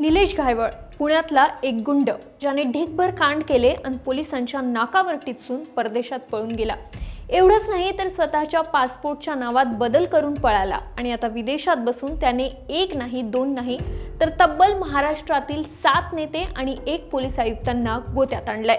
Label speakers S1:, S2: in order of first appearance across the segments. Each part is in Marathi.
S1: निलेश घायवळ पुण्यातला एक गुंड ज्याने ढीकभर कांड केले आणि पोलिसांच्या नाकावर टिचून परदेशात पळून गेला. एवढंच नाही तर स्वतःच्या पासपोर्टच्या नावात बदल करून पळाला आणि आता विदेशात बसून त्याने एक नाही दोन नाही तर तब्बल महाराष्ट्रातील सात नेते आणि एक पोलीस आयुक्तांना गोत्यात आणलंय.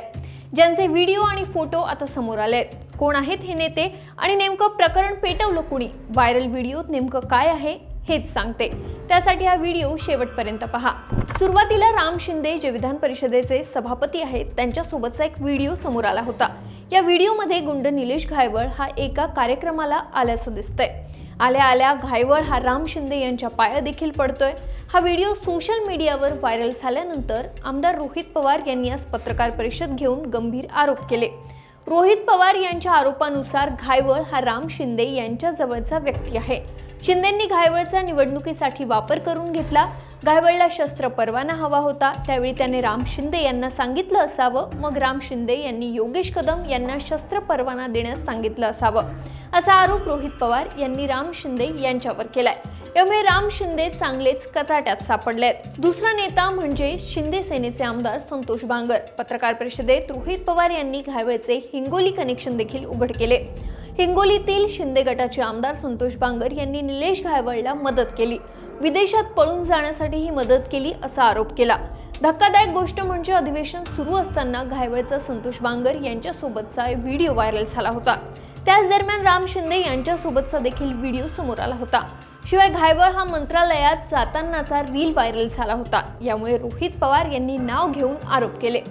S1: ज्यांचे व्हिडिओ आणि फोटो आता समोर आले आहेत कोण आहेत हे नेते आणि नेमकं प्रकरण पेटवलं कुणी? व्हायरल व्हिडिओत नेमकं काय आहे? हेच सांगते. त्यासाठी हा व्हिडिओ शेवटपर्यंत पहा. सुरुवातीला राम शिंदे जे विधान परिषदेचे सभापती आहेत त्यांच्यासोबतचा एक व्हिडिओ समोर आला होता. या व्हिडिओमध्ये गुंड निलेश घायवळ हा एका कार्यक्रमाला आल्याचं दिसतंय. आल्या आल्या घायवळ हा राम शिंदे यांच्या पाया देखील पडतोय. हा व्हिडिओ सोशल मीडियावर व्हायरल झाल्यानंतर आमदार रोहित पवार यांनी आज पत्रकार परिषद घेऊन गंभीर आरोप केले. रोहित पवार यांच्या आरोपानुसार घायवळ हा राम शिंदे यांच्या जवळचा व्यक्ती आहे. शिंदेंनी घायवळचा निवडणुकीसाठी वापर करून घेतला. घायवळला शस्त्र परवाना हवा होता. त्यावेळी त्याने राम शिंदे यांना सांगितलं असावं. मग राम शिंदे यांनी योगेश कदम यांना शस्त्र परवाना देण्यास सांगितलं असावं. असा आरोप रोहित पवार यांनी राम शिंदे यांच्यावर केलाय. यामुळे राम शिंदे चांगलेच कचाट्यात सापडले आहेत दुसरा नेता म्हणजे शिंदे सेनेचे आमदार संतोष बांगर पत्रकार परिषदेत रोहित पवार यांनी घायवळचे हिंगोली कनेक्शन देखील उघड केले. हिंगोलीतील शिंदे गटाचे आमदार संतोष बांगर यांनी निलेश घायवळला मदत केली. विदेशात पळून जाण्यासाठी ही मदत केली असा आरोप केला. धक्कादायक गोष्ट म्हणजे अधिवेशन सुरू असताना घायवळचा संतोष बांगर यांच्यासोबतचा व्हिडिओ व्हायरल झाला होता. त्याच दरम्यान राम शिंदे यांच्यासोबतचा देखील व्हिडिओ समोर आला होता. शिवाय घायवळ हा मंत्रालयात जातानाचा रील व्हायरल झाला होता. यामुळे रोहित पवार यांनी नाव घेऊन आरोप केले.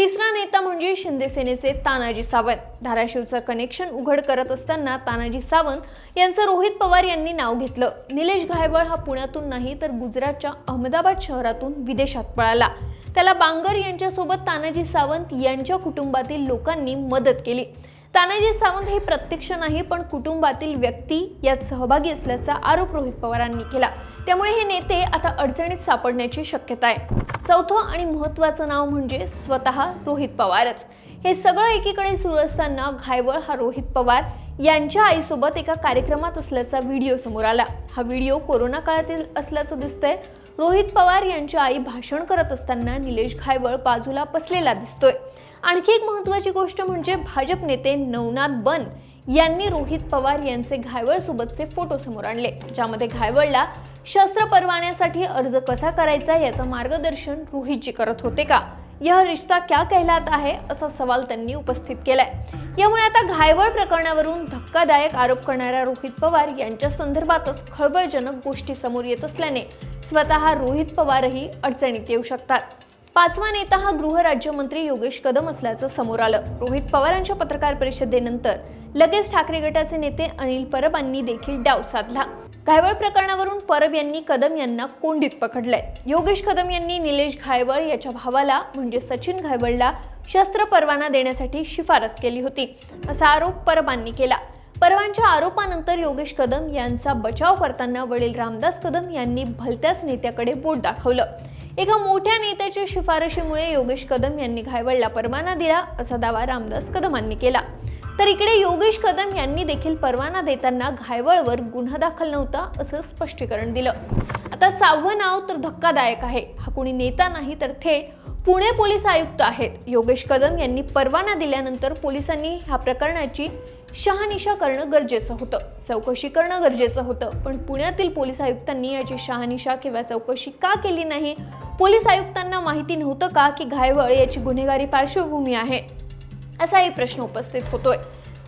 S1: तिसरा नेता म्हणजे शिंदे सेनेचे तानाजी सावंत. धाराशिवचं कनेक्शन उघड करत असताना तानाजी सावंत यांचं रोहित पवार यांनी नाव घेतलं. निलेश घायवळ हा पुण्यातून नाही तर गुजरातच्या अहमदाबाद शहरातून विदेशात पळाला. त्याला बांगर यांच्यासोबत तानाजी सावंत यांच्या कुटुंबातील लोकांनी मदत केली. तानाजी सावंत हे प्रत्यक्ष नाही पण कुटुंबातील व्यक्ती यात सहभागी असल्याचा आरोप रोहित पवारांनी केला. त्यामुळे हे नेते आता अडचणीत सापडण्याची शक्यता आहे. चौथं आणि महत्त्वाचं नाव म्हणजे स्वतः रोहित पवारच. हे सगळं एकीकडे सुरू असताना घायवळ हा रोहित पवार यांच्या आईसोबत एका कार्यक्रमात असल्याचा व्हिडिओ समोर आला. हा व्हिडिओ कोरोना काळातील असल्याचं दिसतंय. रोहित पवार यांची आई भाषण करत असताना निलेश घायवळ बाजूला बसलेला दिसतोय. आणखी एक महत्त्वाची गोष्ट म्हणजे भाजप नेते नवनाथ बन यांनी रोहित पवार यांचे घायवळ सोबतचे फोटो समोर आणले ज्यामध्ये घायवळला शस्त्र परवान्यासाठी अर्ज कसा करायचा याचं मार्गदर्शन रोहितजी करत होते का? यह रिश्ता क्या कहलाता आहे असा सवाल त्यांनी उपस्थित केलाय. यामुळे आता घायवळ प्रकरणावरून धक्कादायक आरोप करणाऱ्या रोहित पवार यांच्या संदर्भातच खळबळजनक गोष्टी समोर येत असल्याने स्वतः रोहित पवारही अडचणीत येऊ शकतात. पाचवा नेता हा गृहराज्यमंत्री योगेश कदम असल्याचं समोर आलं. रोहित पवारांच्या पत्रकार परिषदेनंतर लगेच ठाकरे गटाचे नेते अनिल परबांनी देखील डाव साधला. घायवळ प्रकरणावरून परब यांनी कदम यांना कोंडीत पकडलंय. योगेश कदम यांनी निलेश घायवळ याच्या भावाला म्हणजे सचिन घायवळला शस्त्र परवाना देण्यासाठी शिफारस केली होती असा आरोप परबांनी केला. परवांच्या आरोपानंतर योगेश कदम यांचा बचाव करताना वडील रामदास कदम यांनी भलत्याच नेत्याकडे बोट दाखवलं. एका मोठ्या नेत्याच्या शिफारशीमुळे योगेश कदम यांनी घायवळला परवाना दिला असा दावा रामदास कदमांनी केला. तर इकडे योगेश कदम यांनी देखील परवाना देताना घायवळवर गुन्हा दाखल नव्हता असं स्पष्टीकरण दिलं. आता सहावं नाव तर धक्कादायक आहे. हा कोणी नेता नाही तर थेट पुणे पोलीस आयुक्त आहेत. योगेश कदम यांनी परवाना दिल्यानंतर पोलिसांनी ह्या प्रकरणाची शहानिशा करणं गरजेचं होतं. चौकशी करणं गरजेचं होतं. पण पुण्यातील पोलीस आयुक्तांनी याची शहानिशा किंवा चौकशी का केली नाही? पोलीस आयुक्तांना माहिती नव्हतं का की घायवळ याची गुन्हेगारी पार्श्वभूमी आहे? असाही प्रश्न उपस्थित होतोय.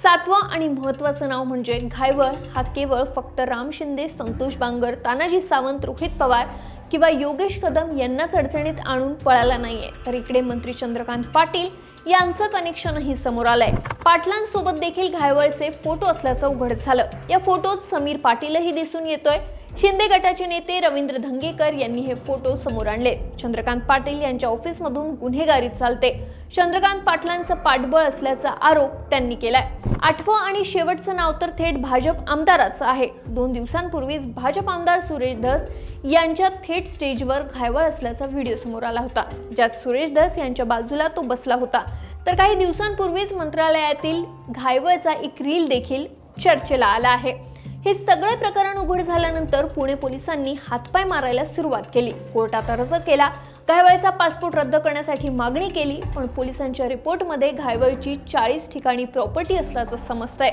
S1: सातवं आणि महत्त्वाचं नाव म्हणजे घायवळ हा केवळ फक्त राम शिंदे संतोष बांगर तानाजी सावंत रोहित पवार किंवा योगेश कदम यांनाच अडचणीत आणून पळाला नाहीये. तर इकडे मंत्री चंद्रकांत पाटील यांचं कनेक्शनही समोर आलंय. पाटलांसोबत देखील घायवळचे फोटो असल्याचं उघड झालं. या फोटोत समीर पाटीलही दिसून येतोय. शिंदे गटाचे नेते रवींद्र धंगेकर यांनी हे फोटो समोर आणले. चंद्रकांत पाटील यांच्या ऑफिसमधून गुन्हेगारी चालते. चंद्रकांत पाटलांचं पाठबळ असल्याचा आरोप त्यांनी केलाय. आठवं आणि शेवटचं नाव तर थेट भाजप आमदाराचं आहे. दोन दिवसांपूर्वीच भाजप आमदार सुरेश धस यांच्या थेट स्टेजवर घायवळ असल्याचा व्हिडिओ समोर आला होता. ज्यात सुरेश धस यांच्या बाजूला तो बसला होता. तर काही दिवसांपूर्वीच मंत्रालयातील घायवळचा एक रील देखील चर्चेला आला आहे. हे सगळे प्रकरण उघड झाल्यानंतर पुणे पोलिसांनी हातपाय मारायला सुरुवात केली. कोर्टात अर्ज केला. घायवळचा पासपोर्ट रद्द करण्यासाठी मागणी केली पण पोलिसांच्या रिपोर्टमध्ये घायवळची चाळीस ठिकाणी प्रॉपर्टी असल्याचं समजतंय.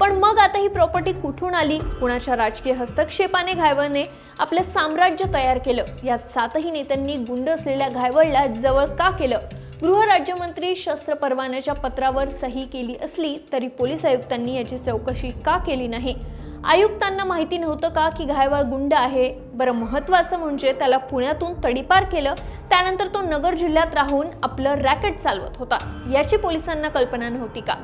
S1: पण मग आता ही प्रॉपर्टी कुठून आली? कुणाच्या राजकीय हस्तक्षेपाने घायवळने आपलं साम्राज्य तयार केलं? यात सातही नेत्यांनी गुंड असलेल्या घायवळला जवळ का केलं? गृहराज्यमंत्री शस्त्र परवान्याच्या पत्रावर सही केली असली तरी पोलीस आयुक्तांनी याची चौकशी का केली नाही? आयुक्तांना माहिती नव्हतं का की घायवाळ गुंड आहे? बरं महत्त्वाचं म्हणजे त्याला पुण्यातून तडीपार केलं त्यानंतर तो नगर जिल्ह्यात राहून आपलं रॅकेट चालवत होता. याची पोलिसांना कल्पना नव्हती का?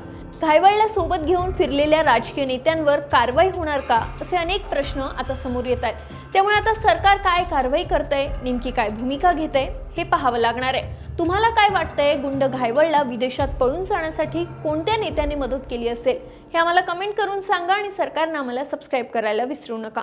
S1: घायवाळला सोबत घेऊन फिरलेल्या राजकीय नेत्यांवर कारवाई होणार का? असे अनेक प्रश्न आता समोर येत आहेत. त्यामुळे आता सरकार काय कारवाई करतंय नेमकी काय भूमिका घेतंय हे पाहावं लागणार आहे. तुम्हाला काय वाटतंय गुंड घायवळला विदेशात पळून जाण्यासाठी कोणत्या नेत्याने मदत केली असेल? हे आम्हाला कमेंट करून सांगा आणि सरकारनं आम्हाला सबस्क्राईब करायला विसरू नका.